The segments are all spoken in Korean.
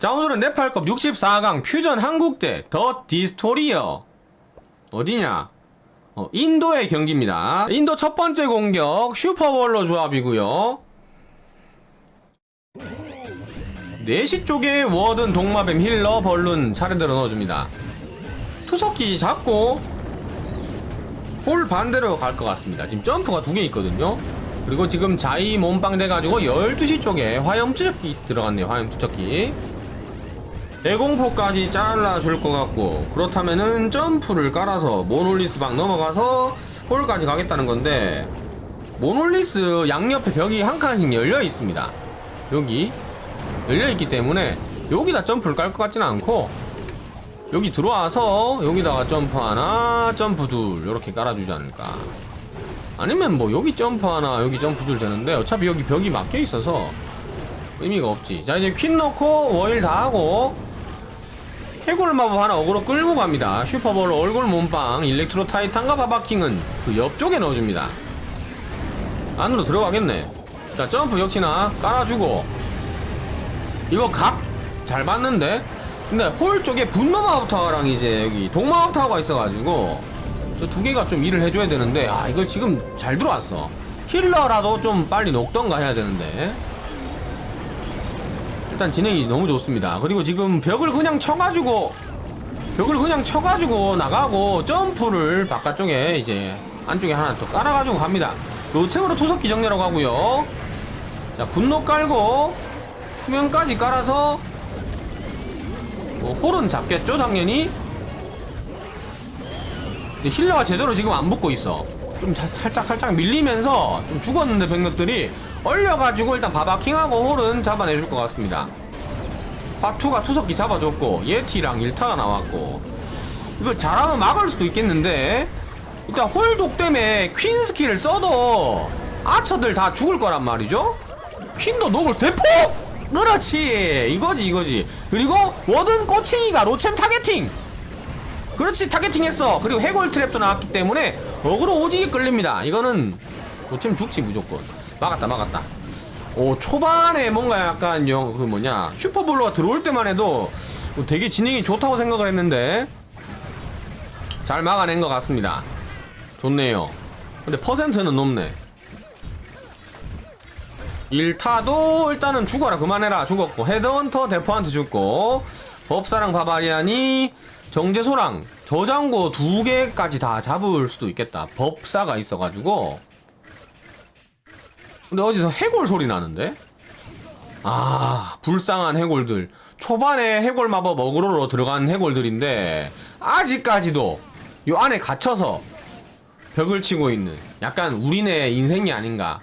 자 오늘은 네팔컵 64강 퓨전 한국대 더 디스토리어. 어디냐? 어, 인도의 경기입니다. 인도 첫 번째 공격 슈퍼볼로 조합이고요. 4시 쪽에 워든 동마뱀 힐러 벌룬 차례대로 넣어줍니다. 투석기 잡고 볼 반대로 갈 것 같습니다. 지금 점프가 두 개 있거든요. 그리고 지금 자이 몸빵 돼가지고 12시 쪽에 화염 투척기 들어갔네요. 화염 투척기 대공포까지 잘라줄 것 같고 그렇다면은 점프를 깔아서 모놀리스 방 넘어가서 홀까지 가겠다는 건데 모놀리스 양옆에 벽이 한 칸씩 열려 있습니다. 여기 열려 있기 때문에 여기다 점프를 깔 것 같지는 않고 여기 들어와서 여기다가 점프 하나 점프 둘 이렇게 깔아주지 않을까. 아니면 뭐 여기 점프 하나 여기 점프 둘 되는데 어차피 여기 벽이 막혀 있어서 의미가 없지. 자 이제 퀸 넣고 워일 다 하고 해골 마법 하나 어그로 끌고 갑니다. 슈퍼볼 얼굴 몸빵 일렉트로 타이탄과 바바킹은 그 옆쪽에 넣어줍니다. 안으로 들어가겠네. 자 점프 역시나 깔아주고. 이거 각잘 봤는데? 근데 홀 쪽에 분노 마법타워랑 이제 여기 동마 마법타워가 있어가지고 저 두 개가 좀 일을 해줘야 되는데 아 이거 지금 잘 들어왔어. 힐러라도 좀 빨리 녹던가 해야 되는데 일단 진행이 너무 좋습니다. 그리고 지금 벽을 그냥 쳐가지고 벽을 그냥 쳐가지고 나가고 점프를 바깥쪽에 이제 안쪽에 하나 또 깔아가지고 갑니다. 로체으로 투석 기 정리라고 하고요. 자 분노 깔고 투명까지 깔아서 뭐 홀은 잡겠죠 당연히? 힐러가 제대로 지금 안 붙고 있어 좀 자- 살짝 살짝 밀리면서 좀 죽었는데 병력들이 얼려가지고 일단 바바킹하고 홀은 잡아내줄 것 같습니다. 파투가 투석기 잡아줬고 예티랑 일타가 나왔고 이거 잘하면 막을 수도 있겠는데 일단 홀독 때문에 퀸 스킬을 써도 아처들 다 죽을 거란 말이죠. 퀸도 녹을 대폭! 그렇지. 이거지 이거지. 그리고 워든 꼬챙이가 로챔 타겟팅 그렇지 타겟팅 했어. 그리고 해골 트랩도 나왔기 때문에 어그로 오지게 끌립니다. 이거는 로챔 죽지 무조건. 막았다 막았다. 오 초반에 뭔가 약간 영, 그 뭐냐 슈퍼볼로가 들어올 때만 해도 되게 진행이 좋다고 생각을 했는데 잘 막아낸 것 같습니다. 좋네요. 근데 퍼센트는 높네. 1타도 일단은 죽어라 그만해라. 죽었고 헤드헌터 대포한테 죽고 법사랑 바바리안이 정제소랑 저장고 두 개까지 다 잡을 수도 있겠다. 법사가 있어가지고. 근데 어디서 해골 소리 나는데? 아 불쌍한 해골들. 초반에 해골 마법 어그로로 들어간 해골들인데 아직까지도 요 안에 갇혀서 벽을 치고 있는 약간 우리네 인생이 아닌가?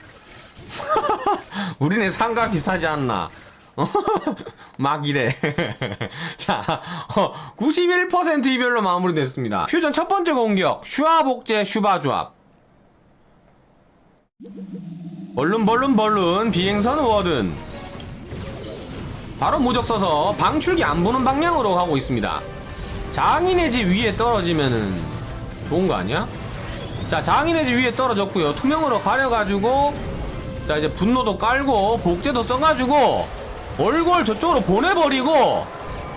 우리네 상가 비슷하지 않나 막 이래. 자 어, 91% 이별로 마무리됐습니다. 퓨전 첫 번째 공격 슈아 복제 슈바 조합. 벌룬 벌룬 벌룬 비행선 워든. 바로 무적 써서 방출기 안 부는 방향으로 가고 있습니다. 장인의 집 위에 떨어지면은 좋은 거 아니야? 자 장인의 집 위에 떨어졌고요. 투명으로 가려가지고 자 이제 분노도 깔고 복제도 써가지고 얼굴 저쪽으로 보내버리고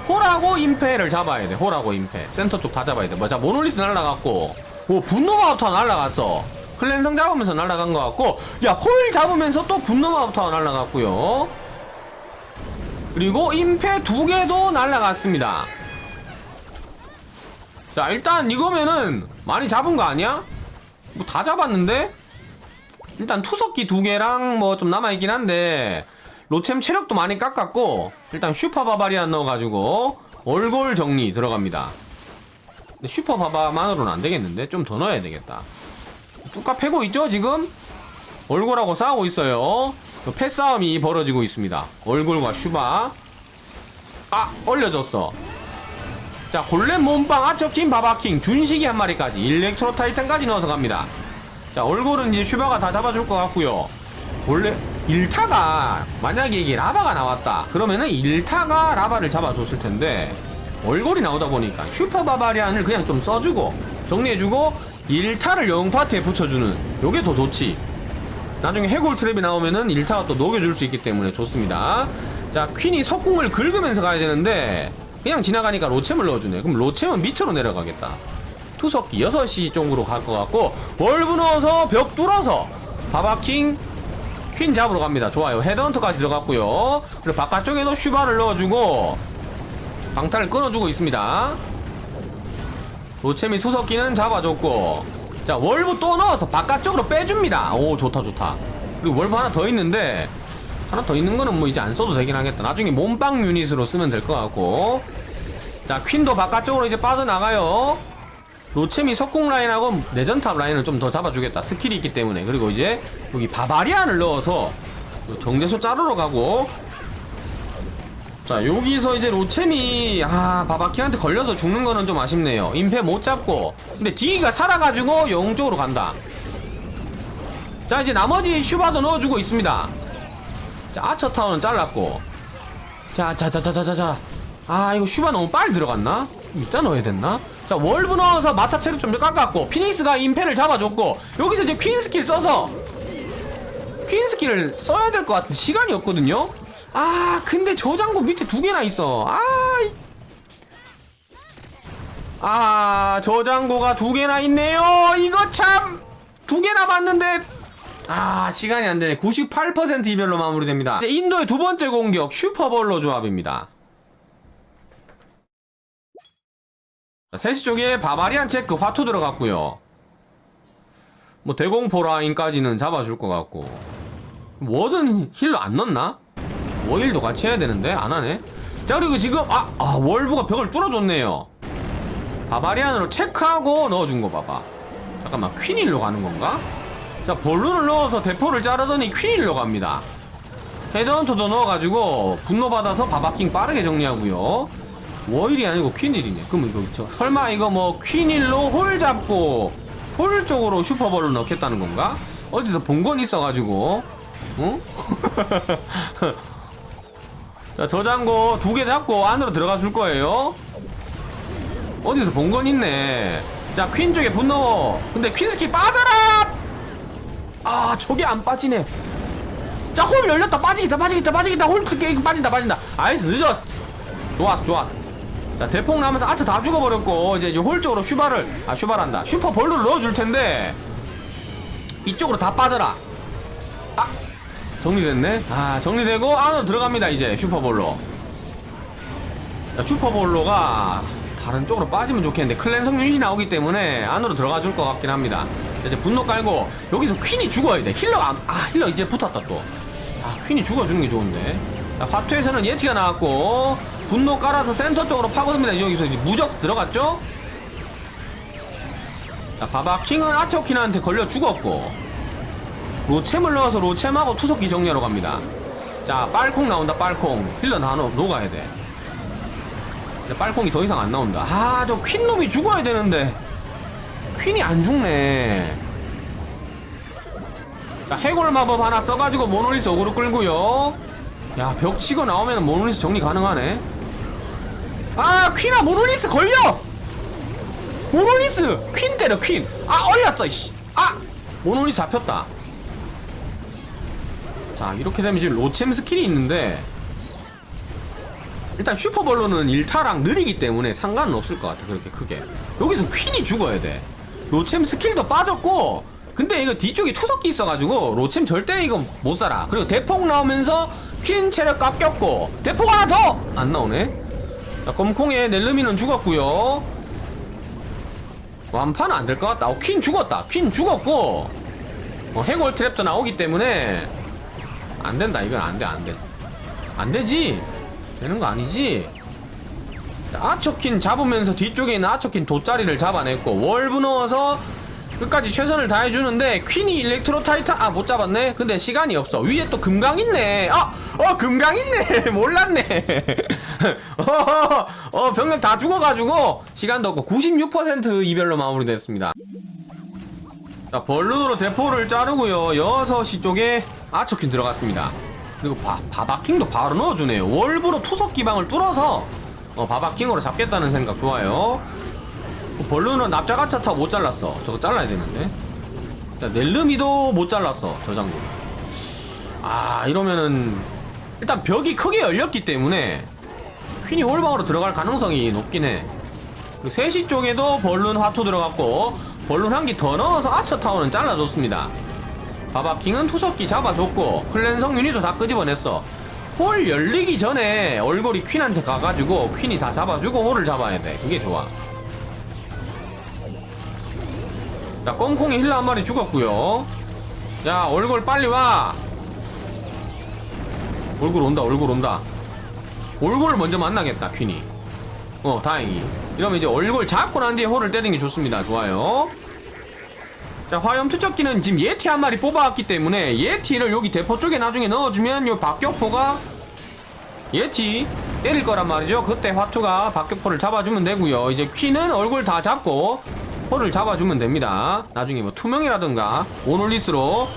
홀하고 임페를 잡아야 돼. 홀하고 임페. 센터 쪽 다 잡아야 돼자 모놀리스 날라갔고. 오 분노 마우터 날라갔어. 클랜성 잡으면서 날라간 것 같고. 야홀 잡으면서 또 분노 마우터 날라갔고요. 그리고 임페 두 개도 날라갔습니다. 자 일단 이거면은 많이 잡은 거 아니야? 뭐 다 잡았는데? 일단 투석기 두 개랑 뭐 좀 남아있긴 한데 로챔 체력도 많이 깎았고 일단 슈퍼 바바리안 넣어가지고 얼굴 정리 들어갑니다. 슈퍼 바바만으로는 안되겠는데? 좀 더 넣어야 되겠다. 뚜까 패고 있죠 지금? 얼굴하고 싸우고 있어요. 패싸움이 벌어지고 있습니다. 얼굴과 슈바. 아 얼려졌어. 자 골렘 몸빵 아처킹 바바킹 준식이 한 마리까지. 일렉트로 타이탄까지 넣어서 갑니다. 자 얼굴은 이제 슈바가 다 잡아줄 것 같고요. 골렘 1타가 만약에 이게 라바가 나왔다. 그러면은 1타가 라바를 잡아줬을 텐데 얼굴이 나오다 보니까 슈퍼 바바리안을 그냥 좀 써주고 정리해주고 1타를 영파트에 붙여주는 요게 더 좋지. 나중에 해골 트랩이 나오면은 1타가 또 녹여줄 수 있기 때문에 좋습니다. 자 퀸이 석궁을 긁으면서 가야 되는데 그냥 지나가니까 로챔을 넣어주네. 그럼 로챔은 밑으로 내려가겠다. 투석기 6시 쪽으로 갈 것 같고 월브 넣어서 벽 뚫어서 바바킹 퀸 잡으러 갑니다. 좋아요. 헤드헌터까지 들어갔고요. 그리고 바깥쪽에도 슈바를 넣어주고 방탈을 끊어주고 있습니다. 로체미 투석기는 잡아줬고 자 월브 또 넣어서 바깥쪽으로 빼줍니다. 오 좋다 좋다. 그리고 월브 하나 더 있는데 하나 더 있는 거는 뭐 이제 안 써도 되긴 하겠다. 나중에 몸빵 유닛으로 쓰면 될 것 같고. 자 퀸도 바깥쪽으로 이제 빠져나가요 로체미 석궁 라인하고 내전탑 라인을 좀 더 잡아주겠다. 스킬이 있기 때문에. 그리고 이제 여기 바바리안을 넣어서 그 정제소 자르러 가고. 자 여기서 이제 로체미 아 바바키한테 걸려서 죽는 거는 좀 아쉽네요. 임페 못 잡고. 근데 디기가 살아가지고 영웅 쪽으로 간다. 자 이제 나머지 슈바도 넣어주고 있습니다. 자 아처타운은 잘랐고. 자자자자자자자 아 이거 슈바 너무 빨리 들어갔나? 좀 이따 넣어야 됐나? 자 월브 넣어서 마타체를 좀 깎았고 피닉스가 임페를 잡아줬고 여기서 이제 퀸 스킬 써서 퀸 스킬을 써야 될 것 같은 시간이 없거든요? 아 근데 저장고 밑에 두 개나 있어. 아 이- 아 저장고가 두 개나 있네요. 이거 참 두 개나 봤는데 아 시간이 안 되네. 98% 이별로 마무리됩니다. 인도의 두 번째 공격 슈퍼볼로 조합입니다 세시 쪽에 바바리안 체크 화투 들어갔고요. 뭐 대공포 라인까지는 잡아줄 것 같고. 워든 힐러 안 넣나? 워힐도 같이 해야 되는데 안 하네. 자 그리고 지금 아, 아 월브가 벽을 뚫어줬네요. 바바리안으로 체크하고 넣어준 거 봐봐. 잠깐만 퀸일로 가는 건가? 자 볼룬을 넣어서 대포를 자르더니 퀸일로 갑니다. 헤드헌터도 넣어가지고 분노 받아서 바바킹 빠르게 정리하고요 워일이 아니고 퀸일이네. 그럼 이거 저 설마 이거 뭐 퀸일로 홀 잡고 홀 쪽으로 슈퍼볼을 넣겠다는 건가? 어디서 본 건 있어가지고. 응? 자 저장고 두 개 잡고 안으로 들어가 줄 거예요. 어디서 본 건 있네. 자 퀸 쪽에 분노. 근데 퀸 스킬 빠져라! 아 저게 안 빠지네. 자 홀 열렸다. 빠지겠다 빠지겠다 빠지겠다. 홀 스킬 빠진다 빠진다. 아이스 늦었어. 좋았어 좋았어 자 대폭 나면서 아차 다 죽어버렸고 이제, 이제 홀 쪽으로 슈바를 아 슈바란다. 슈퍼 볼로를 넣어줄 텐데 이쪽으로 다 빠져라. 아 정리됐네? 아 정리되고 안으로 들어갑니다 이제 슈퍼볼로. 자 슈퍼볼로가 다른 쪽으로 빠지면 좋겠는데 클랜성 유닛이 나오기 때문에 안으로 들어가 줄 것 같긴 합니다. 자, 이제 분노 깔고 여기서 퀸이 죽어야 돼. 힐러가 안, 아 힐러 이제 붙었다 또아 퀸이 죽어주는 게 좋은데. 자 화투에서는 예티가 나왔고 분노 깔아서 센터 쪽으로 파고듭니다 여기서 이제 무적 들어갔죠 자 바바킹은 아처킨한테 걸려 죽었고 로챔을 넣어서 로챔하고 투석기 정리하러 갑니다. 자, 빨콩 나온다, 빨콩. 힐러 다 녹- 녹아야 돼. 근데 빨콩이 더 이상 안 나온다. 아, 저 퀸놈이 죽어야 되는데. 퀸이 안 죽네. 자, 해골 마법 하나 써가지고 모노리스 어그로 끌고요. 야, 벽 치고 나오면 모노리스 정리 가능하네. 아, 퀸아, 모노리스 걸려! 모노리스! 퀸 때려, 퀸! 아, 얼렸어, 이씨! 아! 모노리스 잡혔다. 자 이렇게 되면 지금 로챔 스킬이 있는데 일단 슈퍼볼로는 일타랑 느리기 때문에 상관은 없을 것 같아 그렇게 크게 여기서 퀸이 죽어야 돼 로챔 스킬도 빠졌고 근데 이거 뒤쪽에 투석기 있어가지고 로챔 절대 이거 못 살아 그리고 대폭 나오면서 퀸 체력 깎였고 대폭 하나 더 안 나오네 자 검콩의 넬르미는 죽었고요. 완파는 안될 것 같다. 어, 퀸 죽었다. 퀸 죽었고. 어, 해골 트랩도 나오기 때문에 안 된다. 이건 안 돼 안 돼. 안 되지. 되는 거 아니지? 자, 아처킨 잡으면서 뒤쪽에 있는 아처킨 돗자리를 잡아냈고 월브 넣어서 끝까지 최선을 다해주는데 퀸이 일렉트로 타이탄 아 못 잡았네 근데 시간이 없어 위에 또 금강 있네 아 어 금강 있네 몰랐네 어, 어 병력 다 죽어가지고 시간도 없고 96% 이별로 마무리됐습니다 자, 벌룬으로 대포를 자르고요. 6시 쪽에 아처킨 들어갔습니다. 그리고 바, 바바킹도 바로 넣어주네요. 월브로 투석 기방을 뚫어서 어, 바바킹으로 잡겠다는 생각 좋아요. 벌룬은 납작아차 타고 못 잘랐어. 저거 잘라야 되는데. 자, 넬르미도 못 잘랐어. 저 장군. 아, 이러면은 일단 벽이 크게 열렸기 때문에 퀸이 홀방으로 들어갈 가능성이 높긴 해. 그리고 3시 쪽에도 벌룬 화투 들어갔고 벌룬 한개더 넣어서 아처 타워는 잘라줬습니다. 바바킹은 투석기 잡아줬고 클랜성 유닛도 다 끄집어냈어. 홀 열리기 전에 얼굴이 퀸한테 가가지고 퀸이 다 잡아주고 홀을 잡아야 돼. 그게 좋아. 자, 꽁콩이 힐러 한 마리 죽었고요. 자, 얼굴 빨리 와. 얼굴 온다, 얼굴 온다. 얼굴을 먼저 만나겠다, 퀸이. 어, 다행히. 이러면 이제 얼굴 잡고 난 뒤에 홀을 때리는 게 좋습니다. 좋아요. 자, 화염 투척기는 지금 예티 한 마리 뽑아왔기 때문에 예티를 여기 대포 쪽에 나중에 넣어주면 요 박격포가 예티 때릴 거란 말이죠. 그때 화투가 박격포를 잡아주면 되고요. 이제 퀸은 얼굴 다 잡고 홀을 잡아주면 됩니다. 나중에 뭐 투명이라든가 모놀리스로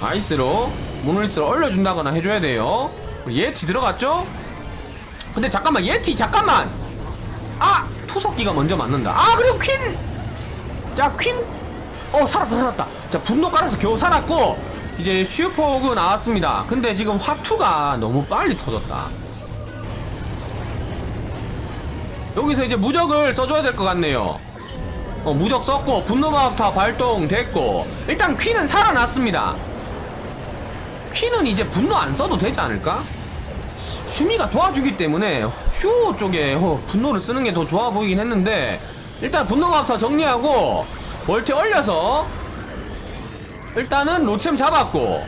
아이스로 모놀리스로 얼려준다거나 해줘야 돼요. 예티 들어갔죠? 근데 잠깐만 예티 잠깐만 아 투석기가 먼저 맞는다. 아 그리고 퀸 자, 퀸. 어, 살았다, 살았다. 자, 분노 깔아서 겨우 살았고, 이제 슈퍼그 나왔습니다. 근데 지금 화투가 너무 빨리 터졌다. 여기서 이제 무적을 써줘야 될 것 같네요. 어, 무적 썼고, 분노마법타 발동됐고, 일단 퀸은 살아났습니다. 퀸은 이제 분노 안 써도 되지 않을까? 슈미가 도와주기 때문에 슈 쪽에 어, 분노를 쓰는 게 더 좋아 보이긴 했는데 일단 분노마부터 정리하고 멀티 얼려서 일단은 로챔 잡았고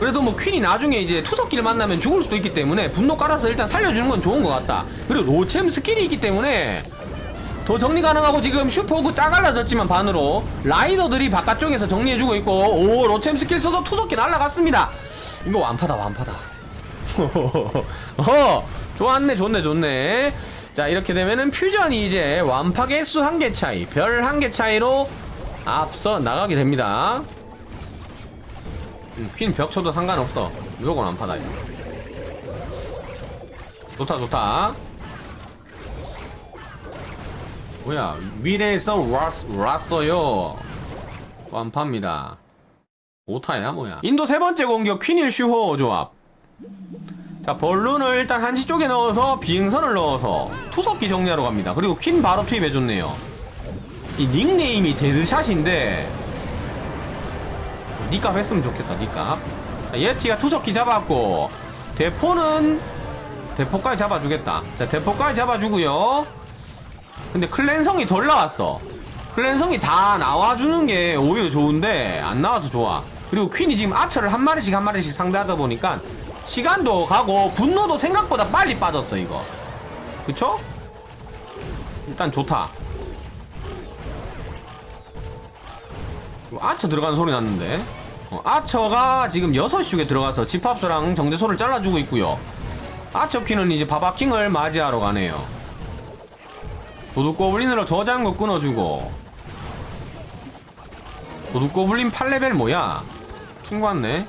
그래도 뭐 퀸이 나중에 이제 투석기를 만나면 죽을 수도 있기 때문에 분노 깔아서 일단 살려주는 건 좋은 것 같다 그리고 로챔 스킬이 있기 때문에 더 정리 가능하고 지금 슈퍼그 짜갈라졌지만 반으로 라이더들이 바깥쪽에서 정리해주고 있고 오 로챔 스킬 써서 투석기 날라갔습니다. 이거 완파다 완파다. 어 좋았네 좋네 좋네. 자 이렇게 되면은 퓨전이 이제 완파 개수 한 개 차이 별 한 개 차이로 앞서 나가게 됩니다. 음, 퀸 벽 쳐도 상관없어. 무조건 완파다 좋다 좋다 뭐야? 왔, 왔어요. 완파입니다. 오타야 뭐야? 인도 세 번째 공격 퀸일 슈호 조합. 자 벌룬을 일단 한시 쪽에 넣어서 비행선을 넣어서 투석기 정리하러 갑니다. 그리고 퀸 바로 투입해줬네요. 이 닉네임이 데드샷인데 니값 했으면 좋겠다 니값. 자, 예티가 투석기 잡았고 대포는 대포까지 잡아주겠다. 자 대포까지 잡아주고요 근데 클랜성이 덜 나왔어. 클랜성이 다 나와주는 게 오히려 좋은데 안 나와서 좋아. 그리고 퀸이 지금 아처를 한 마리씩 한 마리씩 상대하다 보니까 시간도 가고 분노도 생각보다 빨리 빠졌어 이거. 그쵸? 일단 좋다. 아처 들어가는 소리 났는데. 어, 아처가 지금 6슈에 들어가서 집합소랑 정제소를 잘라주고 있고요. 아처 퀸은 이제 바바킹을 맞이하러 가네요 도둑고블린으로 저장고 끊어주고. 도둑고블린 8레벨 뭐야? 킹 받네.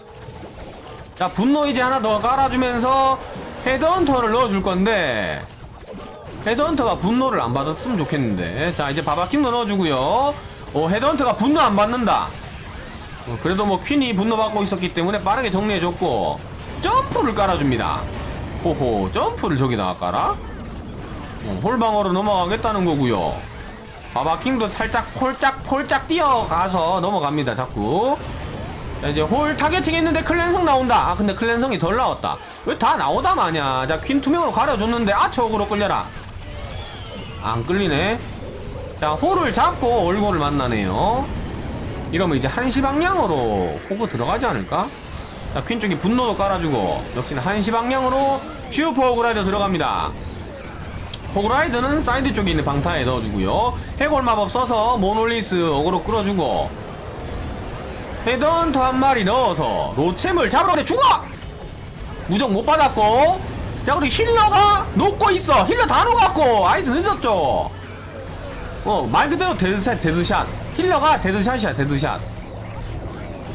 자 분노 이제 하나 더 깔아주면서 헤드헌터를 넣어줄 건데. 헤드헌터가 분노를 안 받았으면 좋겠는데. 자 이제 바바킹도 넣어주고요. 어 헤드헌터가 분노 안 받는다. 어, 그래도 뭐 퀸이 분노 받고 있었기 때문에 빠르게 정리해줬고. 점프를 깔아줍니다. 호호 점프를 저기다가 깔아 어, 홀방으로 넘어가겠다는 거고요. 바바킹도 살짝 폴짝 폴짝 뛰어가서 넘어갑니다 자꾸. 자 이제 홀 타겟팅 했는데 클랜성 나온다. 아 근데 클랜성이 덜 나왔다. 왜 다 나오다 마냐? 자 퀸 투명으로 가려줬는데 아처으로 끌려라. 안 끌리네. 자 홀을 잡고 얼굴을 만나네요. 이러면 이제 한시 방향으로 호구 들어가지 않을까? 자 퀸 쪽에 분노도 깔아주고 역시나 한시 방향으로 슈퍼 호그라이더 들어갑니다 호그라이드는 사이드 쪽에 있는 방타에 넣어주고요. 해골 마법 써서 모놀리스 어그로 끌어주고 헤드헌터 한 마리 넣어서 로챔을 잡으러 가는데 죽어! 무적 못 받았고 자 그리고 힐러가 녹고 있어. 힐러 다 녹았고 아이스 늦었죠? 어 말 그대로 데드샷 데드샷. 힐러가 데드샷이야 데드샷.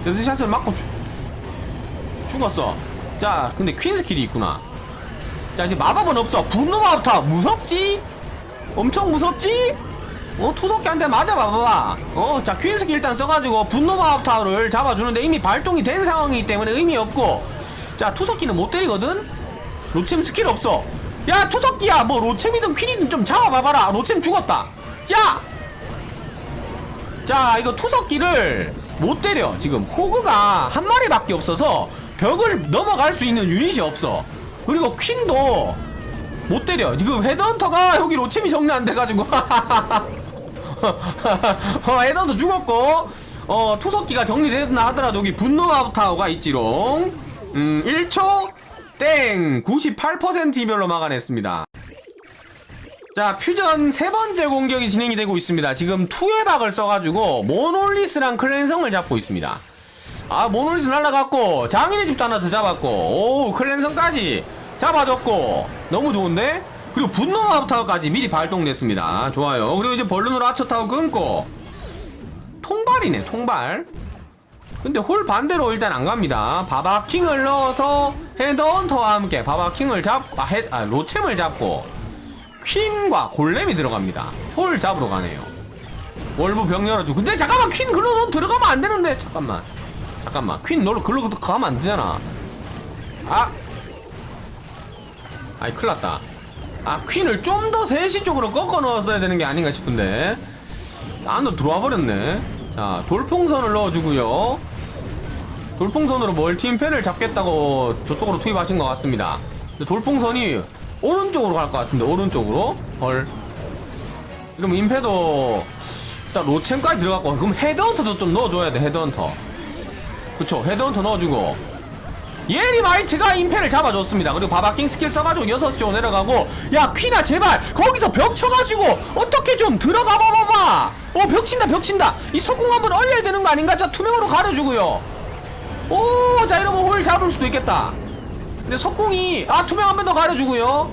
데드샷을 맞고 죽, 죽었어. 자 근데 퀸 스킬이 있구나 자 이제 마법은 없어. 분노 마법타 무섭지? 엄청 무섭지? 어 투석기한테 맞아봐봐. 어자 퀸스키 일단 써가지고 분노 마법타를 잡아주는데 이미 발동이 된 상황이기 때문에 의미 없고. 자 투석기는 못 때리거든? 로챔 스킬 없어. 야 투석기야! 뭐 로챔이든 퀸이든 좀 잡아봐봐라. 로챔 죽었다. 야! 자 이거 투석기를 못 때려. 지금 호그가 한 마리밖에 없어서 벽을 넘어갈 수 있는 유닛이 없어 그리고 퀸도 못 때려. 지금 헤드헌터가 여기 로챔이 정리 안 돼가지고. 어, 헤드헌터 죽었고 어 투석기가 정리됐나 하더라도 여기 분노 아우타가 있지롱. 음 1초 땡 98% 이별로 막아냈습니다. 자 퓨전 세 번째 공격이 진행이 되고 있습니다. 지금 투의 박을 써가지고 모놀리스랑 클랜성을 잡고 있습니다 아 모놀리스 날라갔고. 장인의 집도 하나 더 잡았고. 오 클랜성까지 잡아줬고. 너무 좋은데? 그리고 분노 아우타워까지 미리 발동됐습니다. 좋아요. 그리고 이제 벌룬으로 아처타워 끊고. 통발이네 통발. 근데 홀 반대로 일단 안 갑니다. 바바킹을 넣어서 헤드헌터와 함께 바바킹을 잡고 아, 헤, 아 로챔을 잡고 퀸과 골렘이 들어갑니다. 홀 잡으러 가네요. 월부 병 열어주고. 근데 잠깐만 퀸 글로 너 들어가면 안 되는데. 잠깐만 잠깐만. 퀸 너로 글로 가면 안 되잖아. 아! 아이 큰일 났다. 아 퀸을 좀 더 3시 쪽으로 꺾어 넣었어야 되는 게 아닌가 싶은데. 안으로 들어와 버렸네. 자 돌풍선을 넣어주고요. 돌풍선으로 멀티임패를 잡겠다고 저쪽으로 투입하신 것 같습니다. 돌풍선이 오른쪽으로 갈 것 같은데 오른쪽으로? 헐. 그럼 임패도 일단 로챔까지 들어갔고 그럼 헤드헌터도 좀 넣어줘야 돼 헤드헌터 그쵸 헤드헌터 넣어주고. 예리 마이트가 임패를 잡아줬습니다. 그리고 바바킹 스킬 써가지고 6시 쪽으로 내려가고 야 퀴나 제발! 거기서 벽 쳐가지고 어떻게 좀 들어가 봐봐봐! 어 벽 친다 벽 친다! 이 석궁 한번 얼려야 되는 거 아닌가? 자 투명으로 가려주고요. 오자 이러면 홀 잡을 수도 있겠다. 근데 석궁이 아 투명 한 번 더 가려주고요.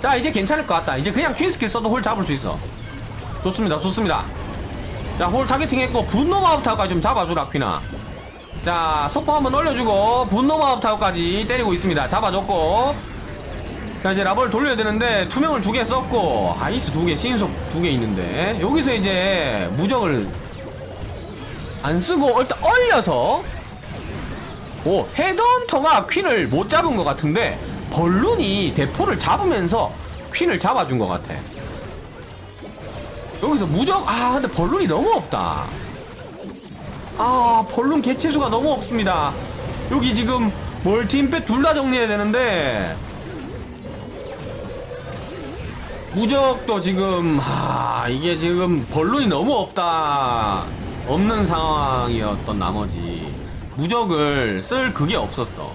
자 이제 괜찮을 것 같다. 이제 그냥 퀸 스킬 써도 홀 잡을 수 있어. 좋습니다 좋습니다 자 홀 타겟팅 했고 분노 마우타까지 좀 잡아주라 퀸아 자 속보 한번 올려주고 분노 마우타까지 때리고 있습니다. 잡아줬고. 자 이제 라벌 돌려야 되는데 투명을 두 개 썼고 아이스 두 개 신속 두 개 있는데 여기서 이제 무적을 안 쓰고 일단 얼려서 오 헤드헌터가 퀸을 못 잡은 것 같은데 벌룬이 대포를 잡으면서 퀸을 잡아준 것 같아 여기서 무적? 아 근데 벌룬이 너무 없다. 아 벌룬 개체수가 너무 없습니다. 여기 지금 멀티임팩 둘다 정리해야 되는데. 무적도 지금 아 이게 지금 벌룬이 너무 없다. 없는 상황이었던 나머지 무적을 쓸 그게 없었어.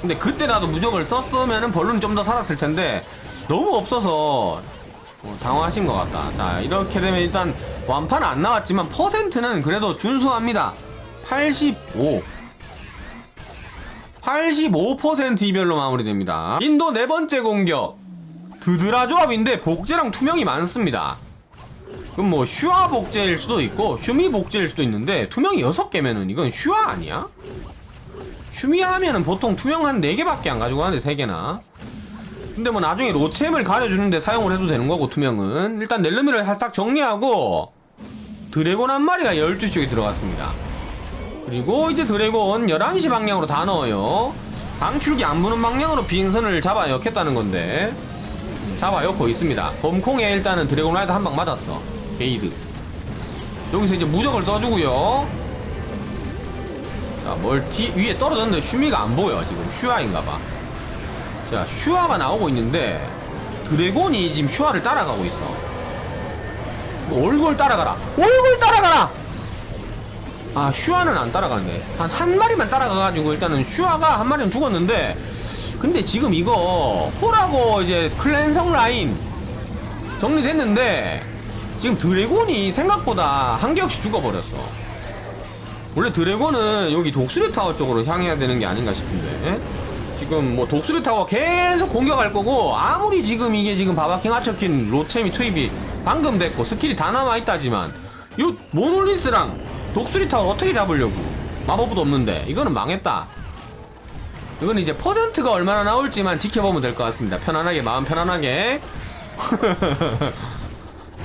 근데 그때라도 무적을 썼으면은 벌룬이 좀더 살았을 텐데 너무 없어서 어, 당황하신 것 같다. 자 이렇게 되면 일단 완판 안 나왔지만 퍼센트는 그래도 준수합니다. 85 85% 이별로 마무리됩니다. 인도 네 번째 공격. 드드라 조합인데 복제랑 투명이 많습니다. 그럼 뭐 슈아 복제일 수도 있고 슈미 복제일 수도 있는데 투명이 6개면은 이건 슈아 아니야? 슈미 하면은 보통 투명 한 4개밖에 안 가지고 하는데 3개나 근데 뭐 나중에 로챔을 가려주는데 사용을 해도 되는 거고 투명은. 일단 넬르미를 살짝 정리하고 드래곤 한 마리가 12쪽에 들어갔습니다. 그리고 이제 드래곤 11시 방향으로 다 넣어요. 방출기 안 부는 방향으로 비행선을 잡아 엮겠다는 건데. 잡아 엮고 있습니다. 검콩에 일단은 드래곤 라이더 한 방 맞았어. 게이드. 여기서 이제 무적을 써주고요. 자 멀티. 위에 떨어졌는데 슈미가 안 보여. 지금 슈아인가봐 자 슈아가 나오고 있는데 드래곤이 지금 슈아를 따라가고 있어. 뭐 얼굴 따라가라. 얼굴 따라가라! 아 슈아는 안 따라가네. 한 한 마리만 따라가가지고 일단은 슈아가 한 마리는 죽었는데 근데 지금 이거 홀하고 이제 클랜성 라인 정리됐는데 지금 드래곤이 생각보다 한개 없이 죽어버렸어. 원래 드래곤은 여기 독수리 타워 쪽으로 향해야 되는 게 아닌가 싶은데 지금 뭐 독수리 타워 계속 공격할 거고 아무리 지금 이게 지금 바바킹 하처킨 로체미 투입이 방금 됐고 스킬이 다 남아있다지만 요 모놀리스랑 독수리 타워 어떻게 잡으려고? 마법도 없는데 이거는 망했다. 이건 이제 퍼센트가 얼마나 나올지만 지켜보면 될 것 같습니다. 편안하게 마음 편안하게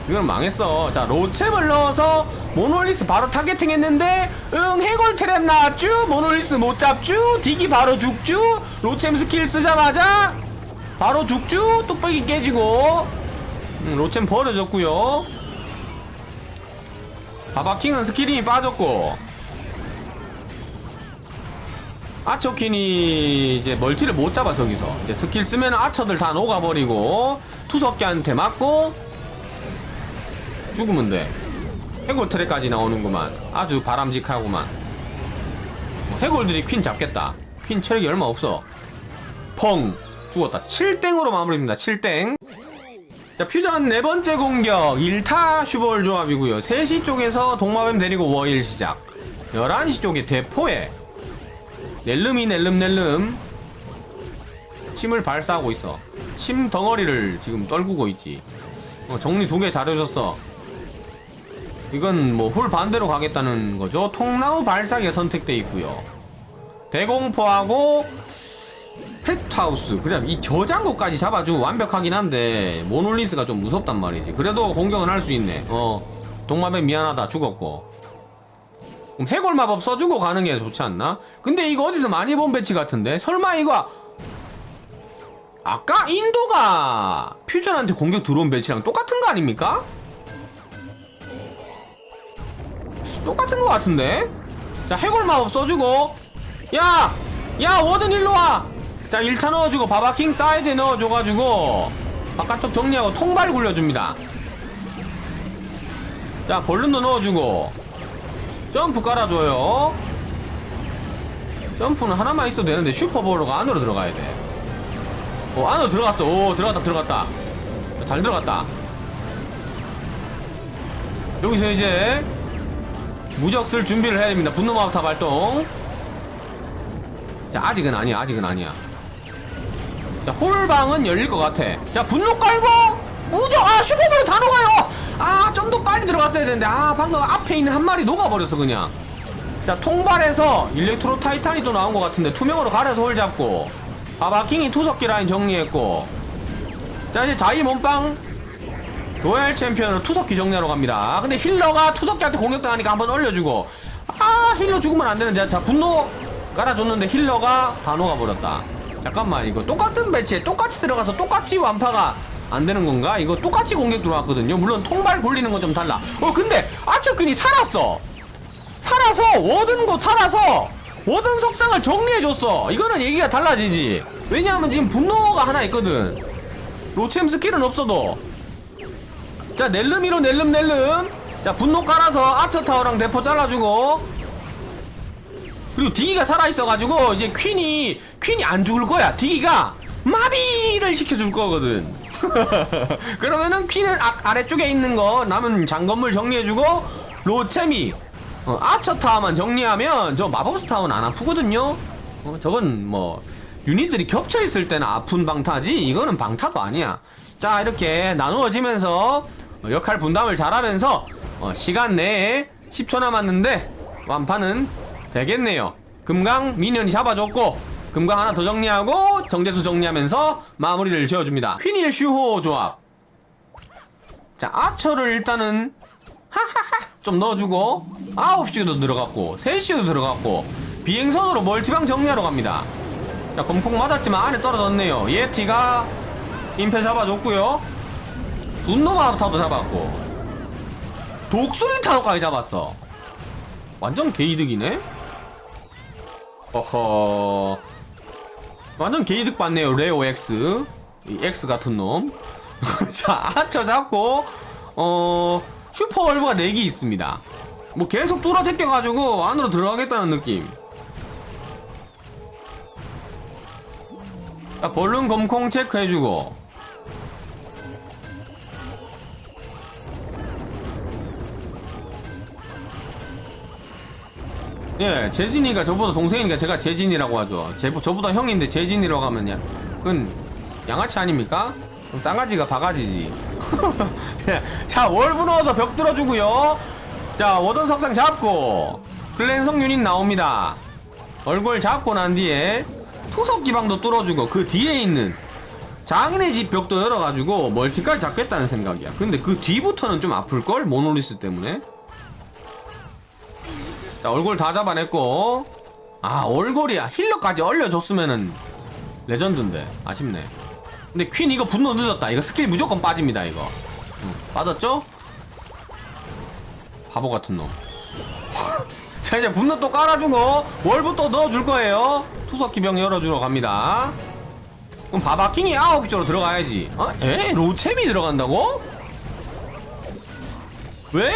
이건 망했어. 자, 로챔을 넣어서 모놀리스 바로 타겟팅 했는데, 응, 해골 트랩 나왔쥬? 모놀리스 못 잡쥬? 딕이 바로 죽쥬? 로챔 스킬 쓰자마자, 바로 죽쥬? 뚝배기 깨지고, 음, 로챔 버려졌고요 바바킹은 스킬이 빠졌고, 아처킨이 이제 멀티를 못 잡아 저기서 이제 스킬 쓰면 아처들 다 녹아버리고 투석기한테 맞고 죽으면 돼. 해골 트랙까지 나오는구만. 아주 바람직하구만. 뭐 해골들이 퀸 잡겠다. 퀸 체력이 얼마 없어. 펑! 죽었다. 7땡으로 마무리입니다. 7땡. 자 퓨전 네 번째 공격. 1타 슈벌 조합이고요. 3시 쪽에서 동마뱀 데리고 워일 시작. 11시 쪽에 대포에 넬름이 넬름 넬름 침을 발사하고 있어. 침 덩어리를 지금 떨구고 있지. 어, 정리 두 개 잘해줬어 이건 뭐 홀 반대로 가겠다는 거죠. 통나무 발사기가 선택돼 있고요. 대공포하고 펫하우스. 그냥 이 저장고까지 잡아주고 완벽하긴 한데 모놀리스가 좀 무섭단 말이지. 그래도 공격은 할 수 있네. 어. 동마뱀 미안하다. 죽었고. 그럼 해골 마법 써주고 가는 게 좋지 않나? 근데 이거 어디서 많이 본 배치 같은데? 설마 이거 아까 인도가 퓨전한테 공격 들어온 배치랑 똑같은 거 아닙니까? 똑같은 거 같은데? 자 해골 마법 써주고. 야! 야 워든 일로 와! 자 1타 넣어주고 바바킹 사이드에 넣어줘가지고 바깥쪽 정리하고 통발 굴려줍니다. 자 벌룬도 넣어주고. 점프 깔아줘요. 점프는 하나만 있어도 되는데 슈퍼볼로가 안으로 들어가야 돼. 오, 안으로 들어갔어. 오 들어갔다 들어갔다. 잘 들어갔다. 여기서 이제 무적 쓸 준비를 해야 됩니다. 분노 마법타 발동. 자 아직은 아니야 아직은 아니야. 자 홀방은 열릴 것 같아. 자 분노 깔고! 무적! 아 슈퍼볼 다 녹아요! 아 좀 더 빨리 들어갔어야 되는데. 아 방금 앞에 있는 한 마리 녹아버렸어 그냥. 자 통발에서 일렉트로 타이탄이 또 나온 것 같은데 투명으로 가려서 홀 잡고. 바바킹이 투석기 라인 정리했고. 자 이제 자이 몸빵 로얄 챔피언으로 투석 기 정리하러 갑니다. 근데 힐러가 투석기한테 공격당하니까 한번 올려주고. 아 힐러 죽으면 안 되는데. 자 분노 깔아줬는데 힐러가 다 녹아버렸다. 잠깐만 이거 똑같은 배치에 똑같이 들어가서 똑같이 완파가 안 되는 건가? 이거 똑같이 공격 들어왔거든요. 물론 통발 굴리는 건 좀 달라. 어 근데 아처퀸이 살았어. 살아서 워든 곳 살아서 워든 석상을 정리해줬어. 이거는 얘기가 달라지지. 왜냐하면 지금 분노가 하나 있거든. 로챔 스킬은 없어도 자 넬름이로 넬름 넬름. 자 분노 깔아서 아처타워랑 대포 잘라주고. 그리고 디기가 살아있어가지고 이제 퀸이 퀸이 안 죽을 거야. 디기가 마비를 시켜줄 거거든. 그러면은 퀸은 아, 아래쪽에 있는 거 남은 장건물 정리해주고 로챔이 어, 아처 타워만 정리하면 저 마법스 타워는 안 아프거든요. 어, 저건 뭐 유닛들이 겹쳐있을 때는 아픈 방타지? 이거는 방타도 아니야. 자 이렇게 나누어지면서 어, 역할 분담을 잘하면서 어, 시간 내에 10초 남았는데 완파는 되겠네요. 금강 미니언이 잡아줬고 금강 하나 더 정리하고 정제수 정리하면서 마무리를 지어줍니다. 퀸일 슈호 조합. 자 아처를 일단은 하하하 좀 넣어주고 9시도 들어갔고 3시도 들어갔고 비행선으로 멀티방 정리하러 갑니다. 자 검콩 맞았지만 안에 떨어졌네요. 예티가 임페 잡아줬고요 분노 마법타도 잡았고. 독수리 타로까지 잡았어. 완전 개이득이네? 어허. 완전 개이득 받네요 레오 X. 이 X 같은 놈 자 아처 잡고 어 슈퍼 얼브가 4개 있습니다. 뭐 계속 뚫어 제껴가지고 안으로 들어가겠다는 느낌. 자 벌룬 검콩 체크해주고 예, 재진이가 저보다 동생이니까 제가 재진이라고 하죠. 제, 저보다 형인데 재진이라고 하면 야, 그건 양아치 아닙니까? 쌍아지가 바가지지. 자, 월브 넣어서 벽 뚫어주고요. 자, 워던 석상 잡고 클랜성 유닛 나옵니다. 얼굴 잡고 난 뒤에 투석 기방도 뚫어주고 그 뒤에 있는 장인의 집 벽도 열어가지고 멀티까지 잡겠다는 생각이야 근데 그 뒤부터는 좀 아플걸? 모노리스 때문에 자 얼굴 다 잡아냈고 아 얼굴이야 힐러까지 얼려줬으면은 레전드인데 아쉽네 근데 퀸 이거 분노 늦었다 이거 스킬 무조건 빠집니다 이거 응, 빠졌죠? 바보 같은 놈 자 이제 분노 또 깔아주고 월부 또 넣어줄 거예요 투석 기 병 열어주러 갑니다 그럼 바바킹이 아홉 쪽으로 들어가야지 어? 에? 로챔이 들어간다고? 왜?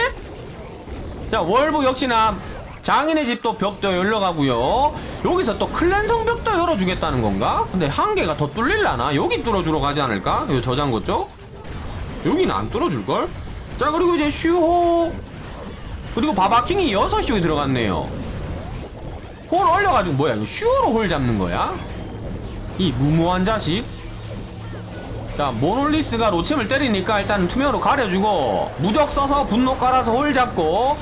자 월부 역시나 장인의 집도 벽도 열려가고요 여기서 또 클랜성 벽도 열어주겠다는 건가? 근데 한 개가 더 뚫릴라나? 여기 뚫어주러 가지 않을까? 요 저장고 쪽? 여기는 안 뚫어줄걸? 자 그리고 이제 슈호 그리고 바바킹이 6쇼에 들어갔네요 홀 얼려가지고 뭐야 이거 슈어로 홀 잡는 거야? 이 무모한 자식 자 모놀리스가 로챔을 때리니까 일단 투명으로 가려주고 무적 써서 분노 깔아서 홀 잡고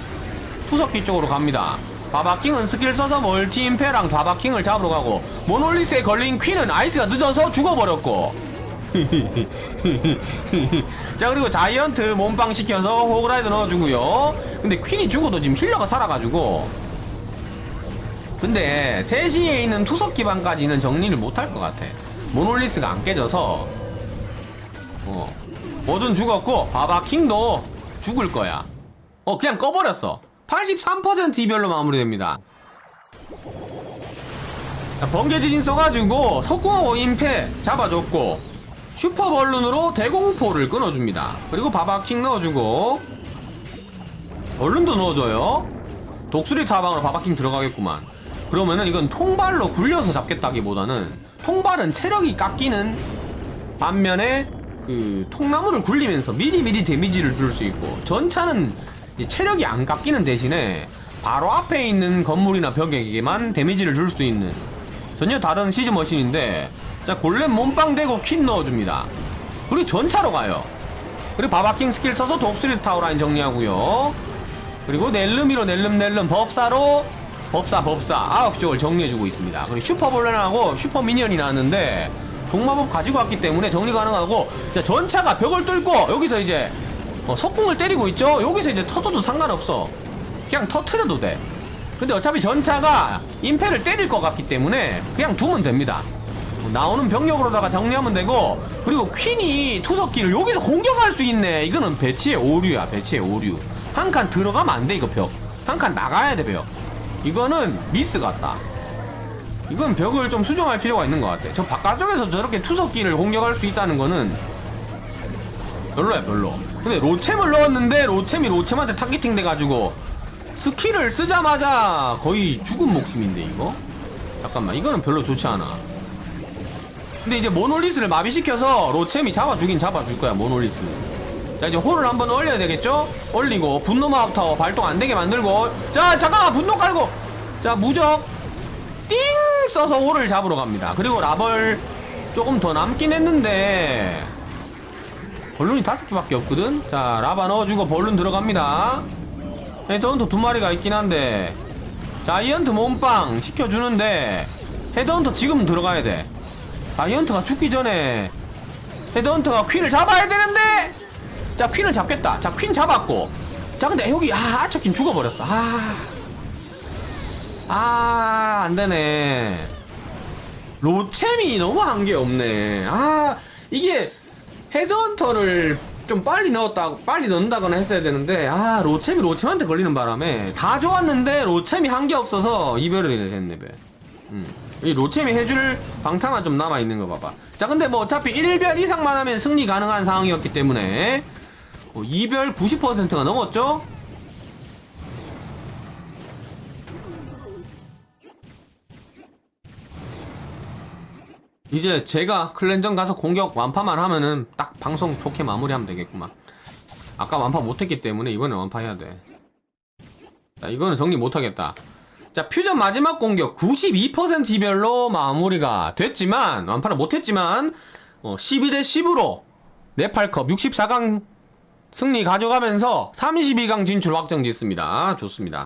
투석기 쪽으로 갑니다. 바바킹은 스킬 써서 멀티 임페랑 바바킹을 잡으러 가고 모놀리스에 걸린 퀸은 아이스가 늦어서 죽어버렸고. 자 그리고 자이언트 몸빵 시켜서 호그라이드 넣어주고요. 근데 퀸이 죽어도 지금 힐러가 살아가지고. 근데 3시에 있는 투석 기반까지는 정리를 못할 것 같아. 모놀리스가 안 깨져서. 어. 뭐든 죽었고 바바킹도 죽을 거야. 어 그냥 꺼버렸어 83% 이별로 마무리됩니다. 자, 번개 지진 써가지고 석궁하고 임패 잡아줬고 슈퍼벌룬으로 대공포를 끊어줍니다. 그리고 바바킹 넣어주고 얼른도 넣어줘요. 독수리 타방으로 바바킹 들어가겠구만. 그러면은 이건 통발로 굴려서 잡겠다기보다는 통발은 체력이 깎이는 반면에 그 통나무를 굴리면서 미리미리 데미지를 줄 수 있고 전차는 체력이 안 깎이는 대신에 바로 앞에 있는 건물이나 벽에게만 데미지를 줄 수 있는 전혀 다른 시즈 머신인데 자 골렘 몸빵 대고 퀸 넣어줍니다. 그리고 전차로 가요. 그리고 바바킹 스킬 써서 독수리 타워 라인 정리하고요. 그리고 넬름이로 넬름 넬름 법사로 법사 법사 아홉 쪽을 정리해주고 있습니다. 그리고 슈퍼볼렌하고 슈퍼미니언이 나왔는데 동마법 가지고 왔기 때문에 정리 가능하고 자 전차가 벽을 뚫고 여기서 이제 어, 석궁을 때리고 있죠? 여기서 이제 터져도 상관없어. 그냥 터트려도 돼. 근데 어차피 전차가 임페를 때릴 것 같기 때문에 그냥 두면 됩니다. 나오는 병력으로다가 정리하면 되고 그리고 퀸이 투석기를 여기서 공격할 수 있네. 이거는 배치의 오류야 배치의 오류. 한 칸 들어가면 안 돼 이거 벽 한 칸 나가야 돼 벽. 이거는 미스 같다. 이건 벽을 좀 수정할 필요가 있는 것 같아. 저 바깥쪽에서 저렇게 투석기를 공격할 수 있다는 거는 별로야 별로 근데 로챔을 넣었는데 로챔이 로챔한테 타겟팅 돼가지고 스킬을 쓰자마자 거의 죽은 목숨인데 이거? 잠깐만 이거는 별로 좋지 않아. 근데 이제 모놀리스를 마비시켜서 로챔이 잡아주긴 잡아줄 거야 모놀리스는 자 이제 홀을 한번 올려야 되겠죠? 올리고 분노 마법 타워 발동 안 되게 만들고. 자 잠깐만 분노 깔고! 자 무적. 띵 써서 홀을 잡으러 갑니다. 그리고 라벌 조금 더 남긴 했는데 벌룬이 다섯 개밖에 없거든? 자 라바 넣어주고 벌룬 들어갑니다. 헤드헌터 두 마리가 있긴 한데. 자이언트 몸빵 시켜주는데 헤드헌터 지금 들어가야 돼. 자이언트가 죽기 전에 헤드헌터가 퀸을 잡아야 되는데! 자 퀸을 잡겠다. 자 퀸 잡았고. 자 근데 여기 아 아처킨 죽어버렸어. 아 아, 안 되네. 로챔이 너무 한 게 없네. 아, 이게 헤드헌터를 좀 빨리 넣었다, 빨리 넣는다거나 했어야 되는데, 아, 로챔이 로챔한테 걸리는 바람에 다 좋았는데 로챔이 한 게 없어서 이별을 됐네, 배. 음. 이 로챔이 해줄 방타만 좀 남아있는 거 봐봐. 자, 근데 뭐 어차피 1별 이상만 하면 승리 가능한 상황이었기 때문에, 뭐 2별 90%가 넘었죠? 이제 제가 클랜전 가서 공격 완파만 하면은 딱 방송 좋게 마무리하면 되겠구만. 아까 완파 못했기 때문에 이번에 완파해야 돼. 자, 이거는 정리 못하겠다. 자, 퓨전 마지막 공격 92% 이별로 마무리가 됐지만, 완파를 못했지만, 어, 12대 10으로 네팔컵 64강 승리 가져가면서 32강 진출 확정 짓습니다. 좋습니다.